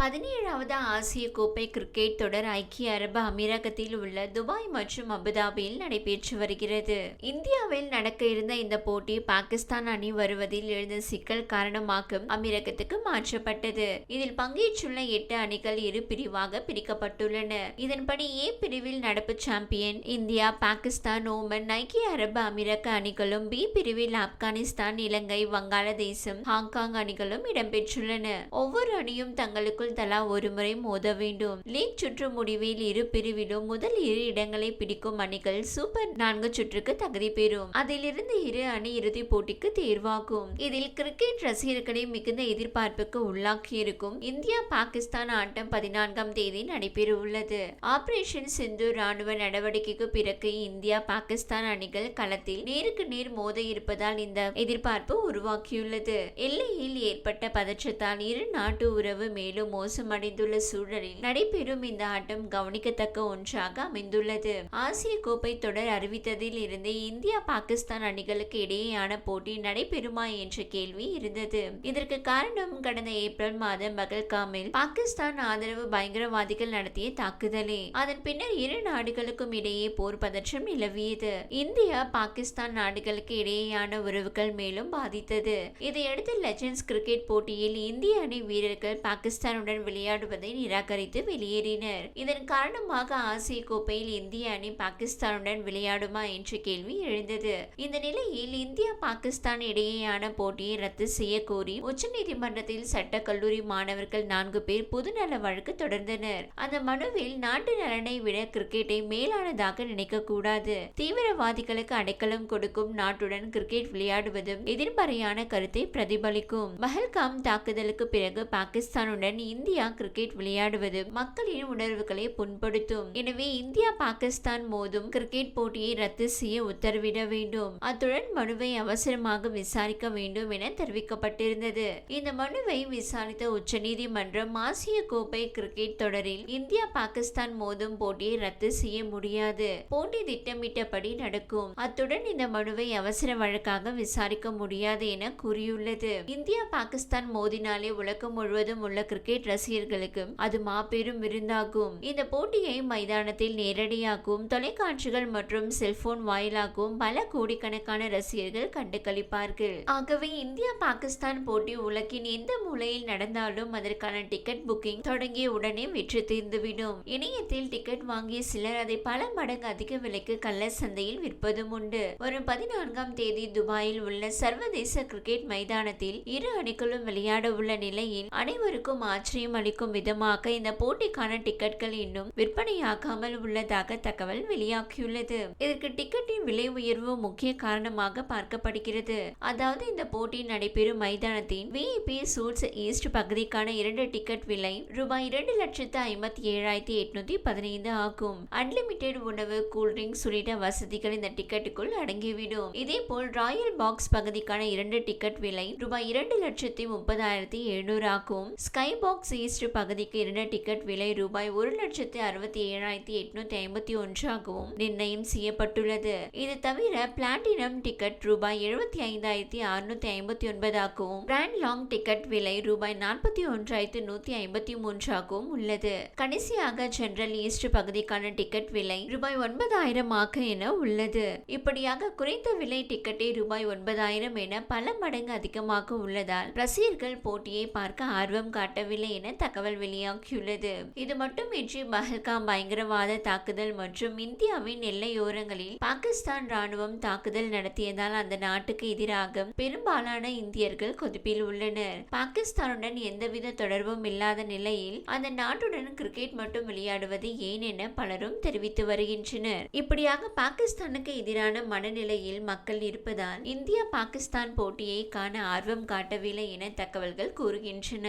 பதினேழாவது ஆசிய கோப்பை கிரிக்கெட் தொடர் ஐக்கிய அரபு அமீரகத்தில் உள்ள துபாய் மற்றும் அபுதாபியில் நடைபெற்று வருகிறது. இந்தியாவில் நடக்க இருந்த இந்த போட்டி பாகிஸ்தான் அணி வருவதில் எழுந்த சிக்கல் காரணமாக அமீரகத்துக்கு மாற்றப்பட்டது. இதில் பங்கேற்றுள்ள எட்டு அணிகள் இரு பிரிவாக பிரிக்கப்பட்டுள்ளன. இதன்படி ஏ பிரிவில் நடப்பு சாம்பியன் இந்தியா பாகிஸ்தான் ஓமன் ஐக்கிய அரபு அமீரக அணிகளும் பி பிரிவில் ஆப்கானிஸ்தான் இலங்கை வங்காளதேசம் ஹாங்காங் அணிகளும் இடம்பெற்றுள்ளன. ஒவ்வொரு அணியும் தங்களுக்குள் தலா ஒரு முறை மோத வேண்டும். லீக் சுற்று முடிவில் இரு பிரிவிலும் முதல் இரு இடங்களை பிடிக்கும் அணிகள் சூப்பர் நான்கு சுற்றுக்கு தகுதி பெறும். அதிலிருந்து இரு அணி இறுதிப் போட்டிக்கு தேர்வாகும். இதில் கிரிக்கெட் ரசிகர்களை மிகுந்த எதிர்பார்ப்புக்கு உள்ளாக்கியிருக்கும். இந்தியா பாகிஸ்தான் ஆட்டம் பதினான்காம் தேதி நடைபெற உள்ளது ஆபரேஷன் சிந்து ராணுவ நடவடிக்கைக்கு பிறகு இந்தியா பாகிஸ்தான் அணிகள் களத்தில் நேருக்கு நேர் மோத இருப்பதால் இந்த எதிர்பார்ப்பு உருவாக்கியுள்ளது. எல்லையில் ஏற்பட்ட பதற்றத்தால் இரு நாட்டு உறவு மேலும் மோசமடைந்துள்ள சூழலில் நடைபெறும் இந்த ஆட்டம் கவனிக்கத்தக்க ஒன்றாக அமைந்துள்ளது. ஆசிய கோப்பை தொடர் அறிவித்ததில் இருந்து இந்தியா பாகிஸ்தான் அணிகளுக்கு இடையேயான போட்டி நடைபெறுமா என்ற கேள்வி இருந்தது. இதற்கு காரணம் கடந்த ஏப்ரல் மாதம் பகல்காமில் பாகிஸ்தான் ஆதரவு பயங்கரவாதிகள் நடத்திய தாக்குதலே. அதன் பின்னர் இரு நாடுகளுக்கும் இடையே போர் பதற்றம் நிலவியது. இந்தியா பாகிஸ்தான் நாடுகளுக்கு இடையேயான உறவுகள் மேலும் பாதித்தது. இதையடுத்து லெஜண்ட்ஸ் கிரிக்கெட் போட்டியில் இந்திய அணி வீரர்கள் பாகிஸ்தானுடன் விளையாடுவதை நிராகரித்து வெளியேறினர். இதன் காரணமாக ஆசிய கோப்பையில் இந்திய அணி பாகிஸ்தானுடன் விளையாடுமா என்ற கேள்வி எழுந்தது. இந்த நிலையில் இந்தியா பாகிஸ்தான் இடையேயான போட்டியை ரத்து செய்ய கோரி உச்சநீதிமன்றத்தில் சட்ட கல்லூரி மாணவர்கள் நான்கு பேர் பொதுநல வழக்கு தொடர்ந்தனர். அந்த மனுவில் நாட்டு நலனை விட கிரிக்கெட்டை மேலானதாக நினைக்க கூடாது. தீவிரவாதிகளுக்கு அடைக்கலம் கொடுக்கும் நாட்டுடன் கிரிக்கெட் விளையாடுவதும் எதிர்மறையான கருத்தை பிரதிபலிக்கும். பஹல்காம் தாக்குதலுக்கு பிறகு பாகிஸ்தானுடன் இந்தியா கிரிக்கெட் விளையாடுவது மக்களின் உணர்வுகளை புண்படுத்தும். எனவே இந்தியா பாகிஸ்தான் மோதும் கிரிக்கெட் போட்டியை ரத்து செய்ய உத்தரவிட வேண்டும். அத்துடன் மனுவை அவசரமாக விசாரிக்க வேண்டும் என தெரிவிக்கப்பட்டிருந்தது. இந்த மனுவை விசாரித்த உச்சநீதிமன்றம் ஆசிய கோப்பை கிரிக்கெட் தொடரில் இந்தியா பாகிஸ்தான் மோதும் போட்டியை ரத்து செய்ய முடியாது. போட்டி திட்டமிட்டபடி நடக்கும். அத்துடன் இந்த மனுவை அவசர வழக்காக விசாரிக்க முடியாது என கூறியுள்ளது. இந்தியா பாகிஸ்தான் மோதினாலே உலகம் முழுவதும் உள்ள கிரிக்கெட் ரசிகர்களுக்கு அது மாபெரும் விருந்தாகும். இந்த போட்டியை மைதானத்தில் நேரடியாகவும் தொலைக்காட்சிகள் மற்றும் செல்போன் வாயிலாகவும் பல கோடிக்கணக்கான ரசிகர்கள் கண்டு கழிப்பார்கள் ஆகவே இந்தியா பாகிஸ்தான் போட்டி உலகின் எந்த மூலையில் நடந்தாலும் அதற்கான டிக்கெட் புக்கிங் தொடங்கிய உடனே வெற்றி தீர்ந்துவிடும். இணையத்தில் டிக்கெட் வாங்கிய சிலர் அதை பல மடங்கு அதிக விலைக்கு கள்ள சந்தையில் விற்பதும் உண்டு. வரும் பதினான்காம் தேதி துபாயில் உள்ள சர்வதேச கிரிக்கெட் மைதானத்தில் இரு அணிகளும் விளையாட உள்ள நிலையில் அனைவருக்கும் ஆச்சரியம் அளிக்கும் விதமாக இந்த போட்டிக்கான டிக்கெட்கள் இன்னும் விற்பனையாகாமல் உள்ளதாக தகவல் வெளியாகியுள்ளது. இதற்கு டிக்கெட்டின் விலை உயர்வு முக்கிய காரணமாக பார்க்கப்படுகிறது. அதாவது இந்த போட்டி நடைபெறும் மைதானத்தின் விஐபி சூட்ஸ் ஈஸ்ட் பகுதிக்கான இரண்டு டிக்கெட் விலை ரூபாய் இரண்டு லட்சத்து ஐம்பத்தி ஏழாயிரத்தி எட்நூத்தி பதினைந்து ஆகும். அன்லிமிடெட் உணவு கூல்ட்ரிங்க்ஸ் உள்ளிட்ட வசதிகள் இந்த டிக்கெட்டுக்குள் அடங்கிவிடும். இதே போல் ராயல் பாக்ஸ் பகுதிக்கான இரண்டு டிக்கெட் விலை ரூபாய் இரண்டு லட்சத்தி முப்பதாயிரத்தி எழுநூறு ஆகும். ஸ்கை பாக்ஸ் ஈஸ்ட் பகுதிக்கு இரண்டு டிக்கெட் விலை ரூபாய் ஒரு லட்சத்து அறுபத்தி ஏழாயிரத்தி எட்நூத்தி ஐம்பத்தி ஒன்றாகவும் நிர்ணயம் செய்யப்பட்டுள்ளது. இது தவிர பிளாட்டினம் டிக்கெட் ரூபாய் எழுபத்தி ஐந்தாயிரத்தி அறுநூத்தி ஐம்பத்தி ஒன்பதாகவும் கிராண்ட் லாங் டிக்கெட் விலை ரூபாய் நாற்பத்தி ஒன்றாயிரத்தி நூத்தி ஐம்பத்தி மூன்றாகவும் உள்ளது. கடைசியாக ஜெனரல் ஈஸ்ட் பகுதிக்கான டிக்கெட் விலை ரூபாய் ஒன்பதாயிரம் ஆக என உள்ளது. இப்படியாக குறைந்த விலை டிக்கெட்டை ரூபாய் ஒன்பதாயிரம் என பல மடங்கு அதிகமாக உள்ளதால் ரசிகர்கள் போட்டியை பார்க்க ஆர்வம் காட்டவில்லை. என தகவல் வெளியாகியுள்ளது. இது மட்டுமின்றி பஹல்காம் பயங்கரவாத தாக்குதல் மற்றும் இந்தியாவின் எல்லையோரங்களில் பாகிஸ்தான் ராணுவம் தாக்குதல் நடத்தியதால் அந்த நாட்டுக்கு எதிராக பெரும்பாலான இந்தியர்கள் கொதிப்பில் உள்ளனர். பாகிஸ்தானுடன் எந்தவித தொடர்பும் இல்லாத நிலையில் அந்த நாட்டுடன் கிரிக்கெட் மட்டும் விளையாடுவது ஏன் என பலரும் தெரிவித்து வருகின்றனர். இப்படியாக பாகிஸ்தானுக்கு எதிரான மனநிலையில் மக்கள் இருப்பதால் இந்தியா பாகிஸ்தான் போட்டியை காண ஆர்வம் காட்டவில்லை என தகவல்கள் கூறுகின்றன.